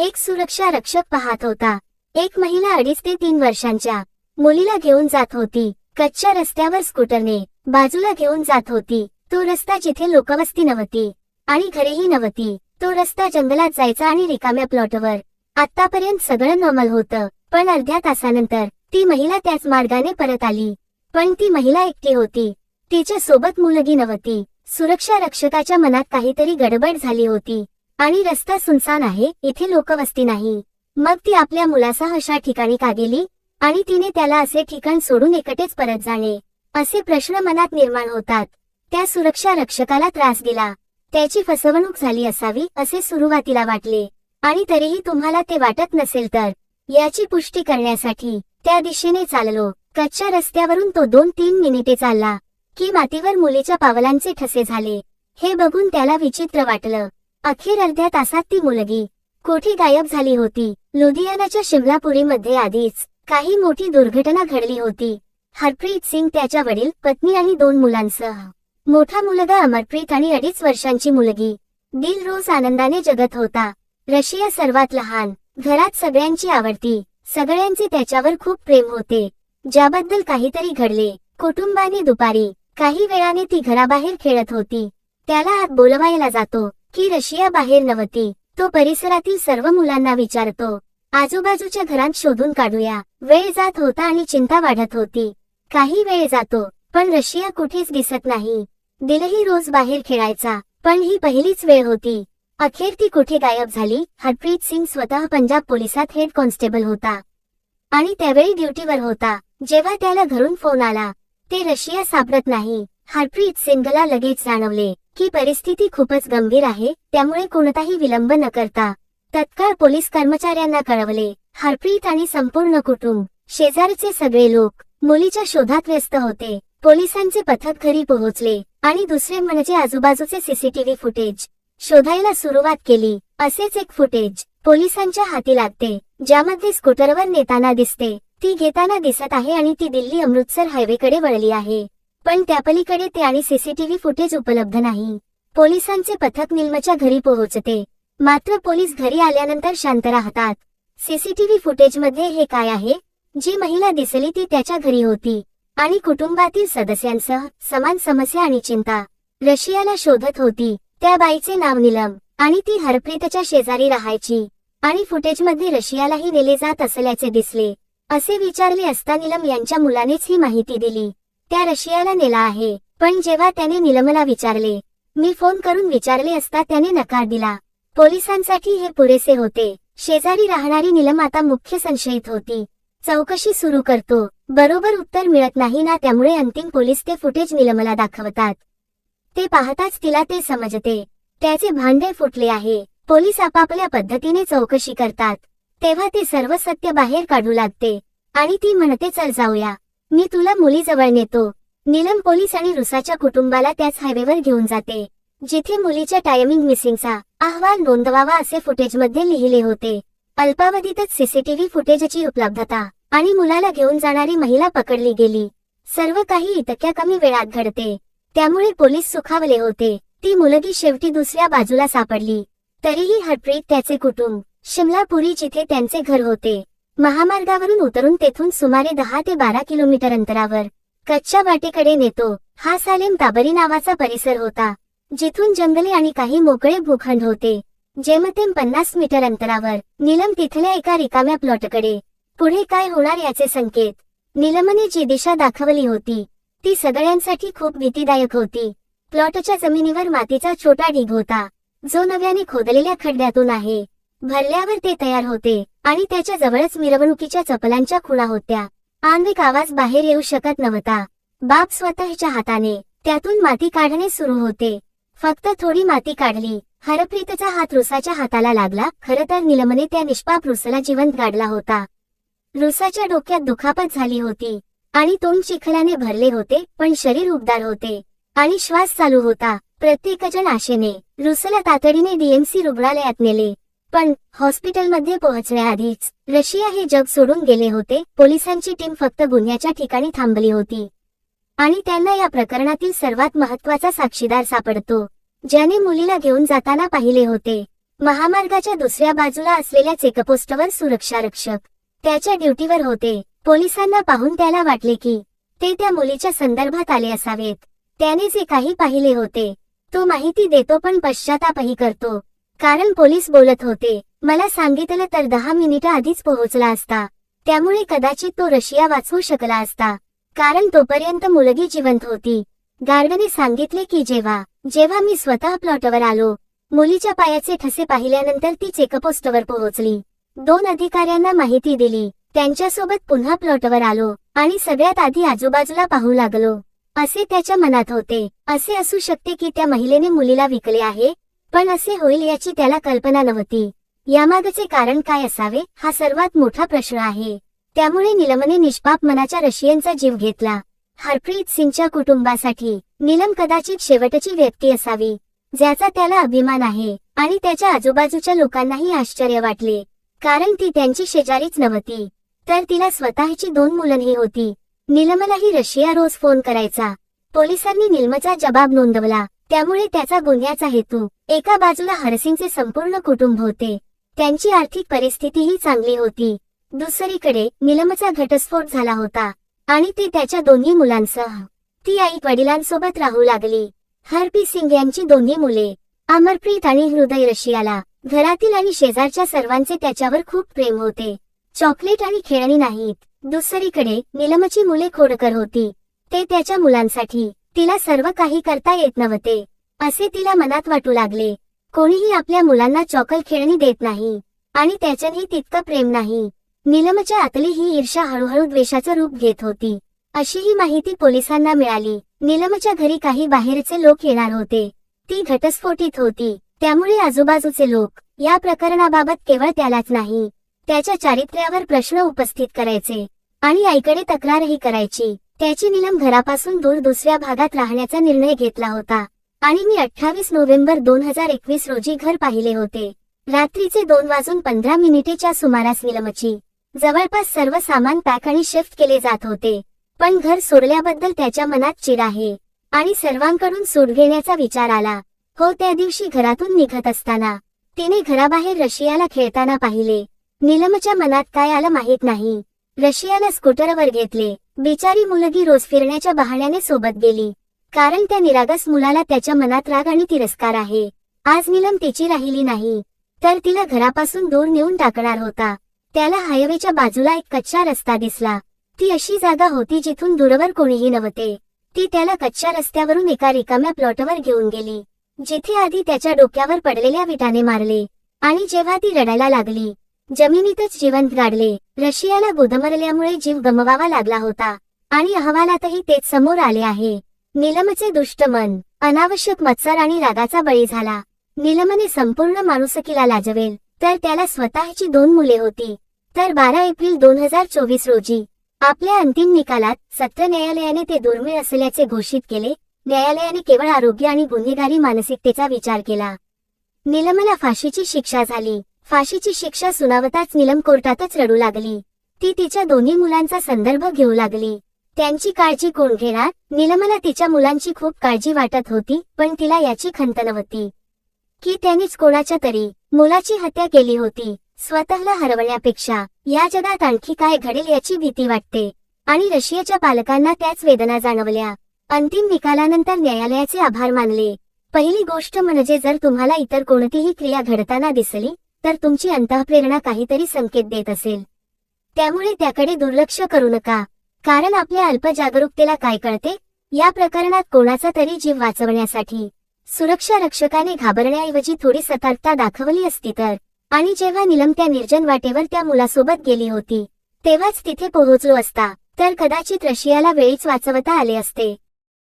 एक सुरक्षा रक्षक पाहत होता. एक महिला अडीच ते तीन वर्षांच्या. मुलीला घेऊन जात होती. कच्च्या रस्त्यावर स्कूटरने बाजूला घेऊन जात होती. तो रस्ता जिथे लोकवस्ती नव्हती आणि घरेही नव्हती तो रस्ता जंगलात जायचा आणि रिकाम्या प्लॉटवर. आतापर्यंत सगळं नॉर्मल होतं पण अर्ध्या तासानंतर ती महिला त्याच मार्गाने परत आली. पण ती महिला एकटी होती. तिच्या सोबत मुलगी नव्हती. सुरक्षा रक्षकाच्या मनात काहीतरी गडबड झाली होती. आणि रस्ता सुनसान आहे इथे लोकवस्ती नाही. मग ती आपल्या मुलासह अशा ठिकाणी का गेली? आणि तिने त्याला असे ठिकाण सोडून एकटेच परत जाणे. असे प्रश्न मनात निर्माण होतात. त्या सुरक्षा रक्षकाला त्रास दिला. त्याची फसवणूक झाली असावी असे सुरुवातीला वाटले. आणि तरीही तुम्हाला ते वाटत नसेल तर याची पुष्टी करण्यासाठी त्या दिशेने चाललो. कच्च्या रस्त्यावरून तो दोन तीन मिनिटे चालला. की मातीवर मुलीच्या पावलांचे ठसे झाले. हे बघून त्याला विचित्र वाटलं. अखेर अर्ध्या तासात ती मुलगी. कोठी गायब झाली होती. लुधियानाच्या शिमलापुरीमध्ये आधीच काही मोठी दुर्घटना घडली होती. हरप्रीत सिंग त्याच्या वडील पत्नी आणि दोन मुलांसह. मोठा मुलगा अमरप्रीत आणि अडीच वर्षांची मुलगी. दिल रोज आनंदाने जगत होता. रशिया सर्वात लहान घरात सगळ्यांची आवडती सगळ्यांचे त्याच्यावर खूप प्रेम होते. ज्याबद्दल काहीतरी घडले कुटुंबाने दुपारी काही वेळाने ती घराबाहेर खेळत होती. त्याला आत बोलवायला जातो. की रशिया बाहेर नव्हती तो परिसरातील सर्व मुलांना विचारतो आजूबाजूच्या घरात शोधून काढूया. वेळ जात होता आणि चिंता वाढत होती. काही वेळ जातो पण रशिया कुठेच दिसत नाही. दिलही रोज बाहेर खेळायचा पण ही पहिलीच वेळ होती. अखेर ती कुठे गायब झाली? हरप्रीत सिंग स्वतः पंजाब पोलिसात हेड कॉन्स्टेबल होता. आणि त्यावेळी ड्युटीवर होता. जेव्हा त्याला घरून फोन आला ते रशिया सापडत नाही. हरप्रीत सिंगला लगेच जाणवले की परिस्थिती खूपच गंभीर आहे त्यामुळे कोणताही विलंब न करता तत्काळ पोलीस कर्मचाऱ्यांना कळवले. हरप्रीत आणि संपूर्ण कुटुंब शेजारचे सगळे लोक मुलीच्या शोधात व्यस्त होते. पोलिसांचे पथक घरी पोहोचले आणि दुसरे म्हणजे आजूबाजूचे सीसीटीव्ही फुटेज शोधायला सुरुवात केली. असेच एक फुटेज पोलिसांच्या हाती लागते ज्यामध्ये स्कूटरवर नेताना दिसते ती घेताना दिसत आहे आणि ती दिल्ली अमृतसर हायवेकडे वळली आहे. पण त्यापलीकडे ते आणि सीसीटीव्ही फुटेज उपलब्ध नाही. पोलिसांचे पथक निलमच्या घरी पोहोचते. मात्र पोलीस घरी आल्यानंतर शांत राहतात. सीसीटीव्ही फुटेजमध्ये हे काय आहे? जी महिला दिसली ती त्याच्या घरी होती. आणि कुटुंबातील सदस्यांसह समान समस्या आणि चिंता. रशियाला शोधत होती. त्या बाईचे नाव निलम. आणि ती हरप्रीतच्या शेजारी राहायची. आणि फुटेजमध्ये रशियालाही नेले जात असल्याचे दिसले. असे विचारले असता निलम यांच्या मुलानेच ही माहिती दिली. त्या रशियाला नेला आहे. पण जेव्हा त्याने निलमला विचारले मी फोन करून विचारले असता त्याने नकार दिला. पोलिसांसाठी हे पुरेसे होते. शेजारी राहणारी निलम आता मुख्य संशयित होती. चौकशी सुरू करतो. बरोबर उत्तर मिळत नाही ना त्यामुळे अंतिम पोलीस ते फुटेज निलमला दाखवतात. ते पाहताच तिला ते समजते. त्याचे भांडे फुटले आहे. पोलीस आपापल्या पद्धतीने चौकशी करतात. तेव्हा ते सर्व सत्य बाहेर काढू लागते. आणि ती म्हणते चल जाऊया. मी तुला मुलीजवळ नेतो. नीलम पोलीस आणि रुसाच्या कुटुंबाला त्याच हायवेवर घेऊन जाते. जिथे मुलीच्या टायमिंग मिसिंगचा अहवाल नोंदवावा असे फुटेजमध्ये लिहिले होते. अल्पावधीतच सीसीटीव्ही फुटेजची उपलब्धता आणि मुलाला घेऊन जाणारी महिला पकडली गेली. सर्व काही इतक्या कमी वेळात घडते. त्यामुळे पोलीस सुखावले होते. ती मुलगी शेवटी दुसऱ्या बाजूला सापडली. तरीही हरप्रीत त्याचे कुटुंब शिमलापुरी जिथे त्यांचे घर होते महामार्गावरून उतरून तेथून सुमारे दहा ते बारा किलोमीटर अंतरावर कच्च्या वाटेकडे नेतो. हा सालेम ताबरी नावाचा परिसर होता जिथून जंगले आणि काही मोकळे भूखंड होते. जेमतेम पन्नास मीटर अंतरावर निलम तिथल्या एका रिकाम्या प्लॉटकडे. पुढे काय होणार याचे संकेत? निलमने जी दिशा दाखवली होती ती सगळ्यांसाठी खूप भीतीदायक होती. प्लॉटच्या जमिनीवर मातीचा छोटा ढीग होता जो नव्याने खोदलेल्या खड्ड्यातून आहे. भरल्यावर ते तयार होते. आणि त्याच्या जवळच मिरवणुकीच्या चपलांच्या खुणा होत्या. आण्विक आवाज बाहेर येऊ शकत नव्हता. बाप स्वतःच्या हाताने त्यातून माती काढणे सुरू होते. फक्त थोडी माती काढली. हरप्रीतचा हात रुसाच्या हाताला लागला. खरं तर निलमने त्या निष्पाप रुसला जिवंत गाडला होता. रुसाच्या डोक्यात दुखापत झाली होती. आणि तोंड चिखलाने भरले होते पण शरीर उबदार होते. आणि श्वास चालू होता. प्रत्येकजण आशेने रुसला तातडीने डीएमसी रुग्णालयात नेले. पण हॉस्पिटलमध्ये पोहोचण्याआधीच रशिया हे जग सोडून गेले होते. पोलिसांची टीम फक्त गुन्ह्याच्या ठिकाणी थांबली होती. आणि त्यांना या प्रकरणातील सर्वात महत्त्वाचा साक्षीदार सापडतो ज्याने मुलीला घेऊन जाताना पाहिले होते. महामार्गाच्या दुसऱ्या बाजूला असलेल्या चेकपोस्टवर सुरक्षा रक्षक त्याच्या ड्युटीवर होते. पोलिसांना पाहून त्याला वाटले की ते त्या मुलीच्या संदर्भात आले असावेत. त्याने जे काही पाहिले होते तो माहिती देतो पण पश्चातापही करतो. कारण पोलीस बोलत होते. मला सांगितलं तर दहा मिनिटं आधीच पोहोचला असता. त्यामुळे कदाचित तो रशिया वाचवू शकला असता. कारण तोपर्यंत मुलगी जिवंत होती. गार्डने सांगितले की जेव्हा जेव्हा मी स्वतः प्लॉटवर आलो मुलीच्या पायाचे ठसे पाहिल्यानंतर ती चेकपोस्टवर पोहोचली. दोन अधिकाऱ्यांना माहिती दिली. त्यांच्यासोबत पुन्हा प्लॉटवर आलो आणि सगळ्यात आधी आजूबाजूला पाहू लागलो. असे त्याच्या मनात होते. असे असू शकते की त्या महिलेने मुलीला विकले आहे पण असे होईल याची त्याला कल्पना नव्हती. यामागचे कारण काय असावे हा सर्वात मोठा प्रश्न आहे. त्यामुळे निलमने निष्पाप मनाच्या रशियनचा जीव घेतला. हरप्रीत सिंगच्या कुटुंबासाठी निलम कदाचित शेवटची व्यक्ती असावी ज्याचा त्याला अभिमान आहे आणि त्याच्या आजूबाजूच्या लोकांनाही आश्चर्य वाटले. कारण ती त्यांची शेजारीच नव्हती. तर तिला स्वतःची दोन मुलंही होती. निलमलाही रशिया रोज फोन करायचा. पोलिसांनी निलमचा जबाब नोंदवला. त्यामुळे त्याचा गुन्ह्याचा हेतू एका बाजूला हरसिंगचे संपूर्ण कुटुंब होते. त्यांची आर्थिक परिस्थितीही चांगली होती. दुसरीकडे निलमचा घटस्फोट झाला होता आणि ते त्याच्या दोन्ही मुलांसह ती आई वडिलांसोबत राहू लागली. हरपी सिंग यांची दोन्ही मुले अमरप्रीत आणि हृदय रशियाला घरातील आणि शेजारच्या सर्वांचे त्याच्यावर खूप प्रेम होते. चॉकलेट आणि खेळणी नाहीत. दुसरीकडे निलमची मुले खोडकर होती. ते त्याच्या मुलांसाठी तिला सर्व काही करता येत नव्हते. असे तिला मनात वाटू लागले. कोणीही आपल्या मुलांना चॉकल खेळणी देत नाही. आणि त्याच्यातही तितकं प्रेम नाही. निलमच्या आतली ही ईर्षा हळूहळू द्वेषाचं रूप घेत होती. अशी ही माहिती पोलिसांना मिळाली. निलमच्या घरी काही बाहेरचे लोक येणार होते. ती घटस्फोटित होती. त्यामुळे आजूबाजूचे लोक या प्रकरणाबाबत केवळ त्यालाच नाही त्याच्या चारित्र्यावर प्रश्न उपस्थित करायचे आणि आईकडे तक्रारही करायची. त्याची निलम घरापासून दूर दुसऱ्या भागात राहण्याचा निर्णय घेतला होता. आणि मी अठ्ठावीस नोव्हेंबर दोन हजार एकवीस रोजी घर पाहिले होते. रात्रीचे दोन वाजून पंधरा मिनिटेच्या सुमारास निलमची जवळपास सर्व सामान पॅक आणि शिफ्ट केले जात होते. पण घर सोडल्याबद्दल त्याच्या मनात चिड आहे. आणि सर्वांकडून सूट घेण्याचा विचार आला. हो त्या दिवशी घरातून निघत असताना तिने घराबाहेर रशियाला खेळताना पाहिले. निलमच्या मनात काय आलं माहीत नाही. रशियाला स्कूटरवर घेतले. बिचारी मुलगी रोज फिरण्याच्या बहाण्याने सोबत गेली. कारण त्या निरागस मुलाला त्याच्या मनात राग आणि तिरस्कार आहे. आज निलम तिची राहिली नाही. तर तिला घरापासून दूर नेऊन टाकणार होता. त्याला हायवेच्या बाजूला एक कच्चा रस्ता दिसला. ती अशी जागा होती जिथून दूरवर कोणीही नव्हते. ती त्याला कच्च्या रस्त्यावरून एका रिकाम्या प्लॉटवर घेऊन गेली. जिथे आधी त्याच्या डोक्यावर पडलेल्या विटाने मारले. आणि जेव्हा ती रडायला लागली जमिनीतच जिवंत गाडले रशियाला गुदमरल्यामुळे जीव गमवावा लागला होता. आणि अहवालातही तेच समोर आले आहे. निलमचे दुष्ट मन अनावश्यक मत्सर आणि रागाचा बळी झाला. निलमने संपूर्ण माणुसकीला लाजवेल तर त्याला स्वतःची दोन मुले होती. तर बारा एप्रिल दोन हजार चोवीस रोजी आपल्या अंतिम निकालात सत्र न्यायालयाने ते दुर्मिळ असल्याचे घोषित केले. न्यायालयाने केवळ आरोग्य आणि गुन्हेगारी मानसिकतेचा विचार केला. निलमला फाशीची शिक्षा झाली. फाशीची शिक्षा सुनावताच निलम कोर्टातच रडू लागली. ती तिच्या दोन्ही मुलांचा संदर्भ घेऊ लागली. त्यांची काळजी कोण घेणार? निलमला तिच्या मुलांची खूप काळजी वाटत होती पण तिला याची खंत नव्हती. की त्यांनीच कोणाच्या तरी मुलाची हत्या केली होती स्वतःला हरवण्यापेक्षा. या जगात आणखी काय घडेल याची भीती वाटते. आणि रशियाच्या पालकांना त्याच वेदना जाणवल्या. अंतिम निकालानंतर न्यायालयाचे आभार मानले. पहिली गोष्ट म्हणजे जर तुम्हाला इतर कोणतीही क्रिया घडताना दिसली तर तुमची अंतःप्रेरणा काहीतरी संकेत देत असेल. त्यामुळे त्याकडे दुर्लक्ष करू नका. कारण आपल्या अल्प जागरूकतेला काय कळते? या प्रकरणात कोणाचा तरी जीव वाचवण्यासाठी. सुरक्षा रक्षकाने घाबरण्याऐवजी थोडी सतर्कता दाखवली असती तर. आणि जेव्हा निलम त्या निर्जन वाटेवर त्या मुलासोबत गेली होती तेव्हाच तिथे पोहोचलो असता. तर कदाचित रशियाला वेळीच वाचवता आले असते.